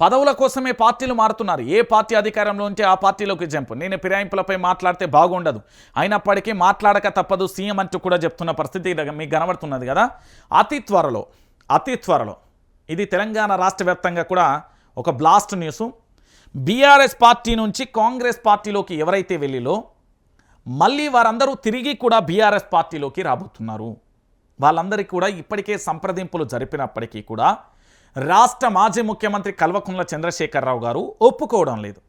పదవుల కోసమే పార్టీలు మారుతున్నారు. ఏ పార్టీ అధికారంలో ఉంటే ఆ పార్టీలోకి జంపు. నేను ఫిరాయింపులపై మాట్లాడితే బాగుండదు. అయినప్పటికీ మాట్లాడక తప్పదు. సీఎం అంటూ కూడా చెప్తున్న పరిస్థితి మీకు కనబడుతున్నది కదా. అతి త్వరలో అతి త్వరలో ఇది తెలంగాణ రాష్ట్ర వ్యాప్తంగా కూడా ఒక బ్లాస్ట్ న్యూస్ బీఆర్ఎస్ పార్టీ నుంచి కాంగ్రెస్ పార్టీలోకి ఎవరైతే వెళ్ళిలో మళ్ళీ వారందరూ తిరిగి కూడా బీఆర్ఎస్ పార్టీలోకి రాబోతున్నారు. వాళ్ళందరికీ కూడా ఇప్పటికే సంప్రదింపులు జరిపినప్పటికీ కూడా రాష్ట్ర మాజీ ముఖ్యమంత్రి కల్వకుంట్ల చంద్రశేఖరరావు గారు ఒప్పుకోవడం లేదు.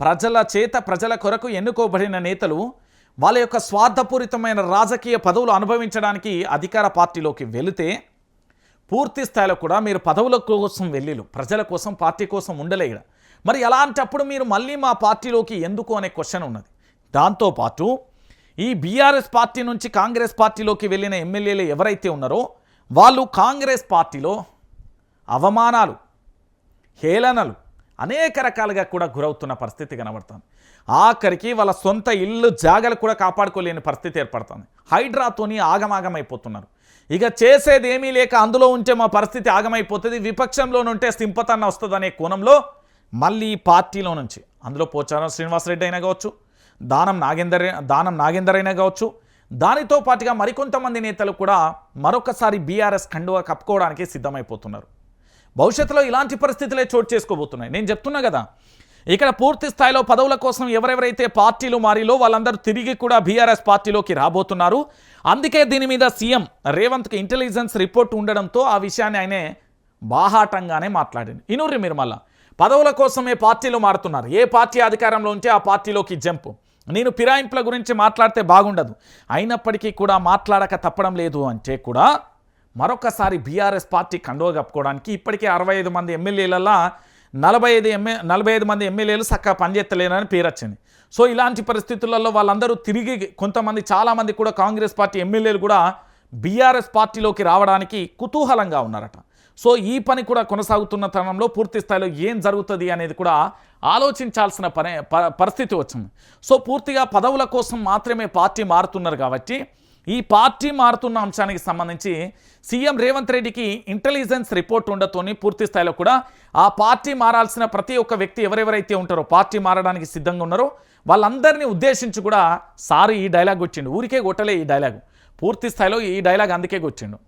ప్రజల చేత ప్రజల కొరకు ఎన్నుకోబడిన నేతలు వాళ్ళ యొక్క స్వార్థపూరితమైన రాజకీయ పదవులు అనుభవించడానికి అధికార పార్టీలోకి వెళితే పూర్తి స్థాయిలో కూడా మీరు పదవుల కోసం వెళ్ళిలు ప్రజల కోసం పార్టీ కోసం ఉండలేడు మరి అలాంటప్పుడు మీరు మళ్ళీ మా పార్టీలోకి ఎందుకు అనే క్వశ్చన్ ఉన్నది. దాంతోపాటు ఈ బీఆర్ఎస్ పార్టీ నుంచి కాంగ్రెస్ పార్టీలోకి వెళ్ళిన ఎమ్మెల్యేలు ఎవరైతే ఉన్నారో వాళ్ళు కాంగ్రెస్ పార్టీలో అవమానాలు హేళనలు అనేక రకాలుగా కూడా గురవుతున్న పరిస్థితి కనబడుతుంది. ఆఖరికి వాళ్ళ సొంత ఇల్లు జాగలు కూడా కాపాడుకోలేని పరిస్థితి ఏర్పడుతుంది. హైడ్రాతోని ఆగమాగమైపోతున్నారు. ఇక చేసేది ఏమీ లేక అందులో ఉంటే మా పరిస్థితి ఆగమైపోతుంది. విపక్షంలో ఉంటే సింపతన్న వస్తుందనే కోణంలో మళ్ళీ పార్టీలో నుంచి అందులో పోచారం శ్రీనివాసరెడ్డి అయినా కావచ్చు దానం నాగేందర్ దానం నాగేందర్ అయినా కావచ్చు దానితో పాటుగా మరికొంతమంది నేతలు కూడా మరొకసారి బీఆర్ఎస్ కండువా కప్పుకోవడానికి సిద్ధమైపోతున్నారు. భవిష్యత్తులో ఇలాంటి పరిస్థితులే చోటు చేసుకోబోతున్నాయి. నేను చెప్తున్నా కదా ఇక్కడ పూర్తి స్థాయిలో పదవుల కోసం ఎవరెవరైతే పార్టీలు మారిలో వాళ్ళందరూ తిరిగి కూడా బీఆర్ఎస్ పార్టీలోకి రాబోతున్నారు. అందుకే దీని మీద సీఎం రేవంత్కి ఇంటెలిజెన్స్ రిపోర్ట్ ఉండడంతో ఆ విషయాన్ని ఆయనే బాహాటంగానే మాట్లాడింది. ఇనూరి మీరు మళ్ళా పదవుల కోసమే పార్టీలు మారుతున్నారు. ఏ పార్టీ అధికారంలో ఉంటే ఆ పార్టీలోకి జంపు. నేను ఫిరాయింపుల గురించి మాట్లాడితే బాగుండదు. అయినప్పటికీ కూడా మాట్లాడక తప్పడం లేదు అంటే కూడా మరొకసారి బీఆర్ఎస్ పార్టీ కండువ కప్పుకోవడానికి ఇప్పటికే అరవై ఐదు మంది ఎమ్మెల్యేలలో నలభై ఐదు ఎంఏ నలభై ఐదు మంది ఎమ్మెల్యేలు చక్కగా పనిచేస్తలేనని పేరు వచ్చింది. సో ఇలాంటి పరిస్థితులలో వాళ్ళందరూ తిరిగి కొంతమంది చాలామంది కూడా కాంగ్రెస్ పార్టీ ఎమ్మెల్యేలు కూడా బీఆర్ఎస్ పార్టీలోకి రావడానికి కుతూహలంగా ఉన్నారట. సో ఈ పని కూడా కొనసాగుతున్న తరుణంలో పూర్తి స్థాయిలో ఏం జరుగుతుంది అనేది కూడా ఆలోచించాల్సిన పని ప- పరిస్థితి వచ్చింది. సో పూర్తిగా పదవుల కోసం మాత్రమే పార్టీ మారుతున్నారు కాబట్టి ఈ పార్టీ మారుతున్న అంశానికి సంబంధించి సీఎం రేవంత్ రెడ్డికి ఇంటెలిజెన్స్ రిపోర్ట్ ఉండతోని పూర్తి స్థాయిలో కూడా ఆ పార్టీ మారాల్సిన ప్రతి ఒక్క వ్యక్తి ఎవరెవరైతే ఉంటారో పార్టీ మారడానికి సిద్ధంగా ఉన్నారో వాళ్ళందరినీ ఉద్దేశించి కూడా సారి ఈ డైలాగ్ వచ్చిండు ఊరికే కొట్టలే ఈ డైలాగ్. పూర్తి స్థాయిలో ఈ డైలాగ్ అందుకే వచ్చిండు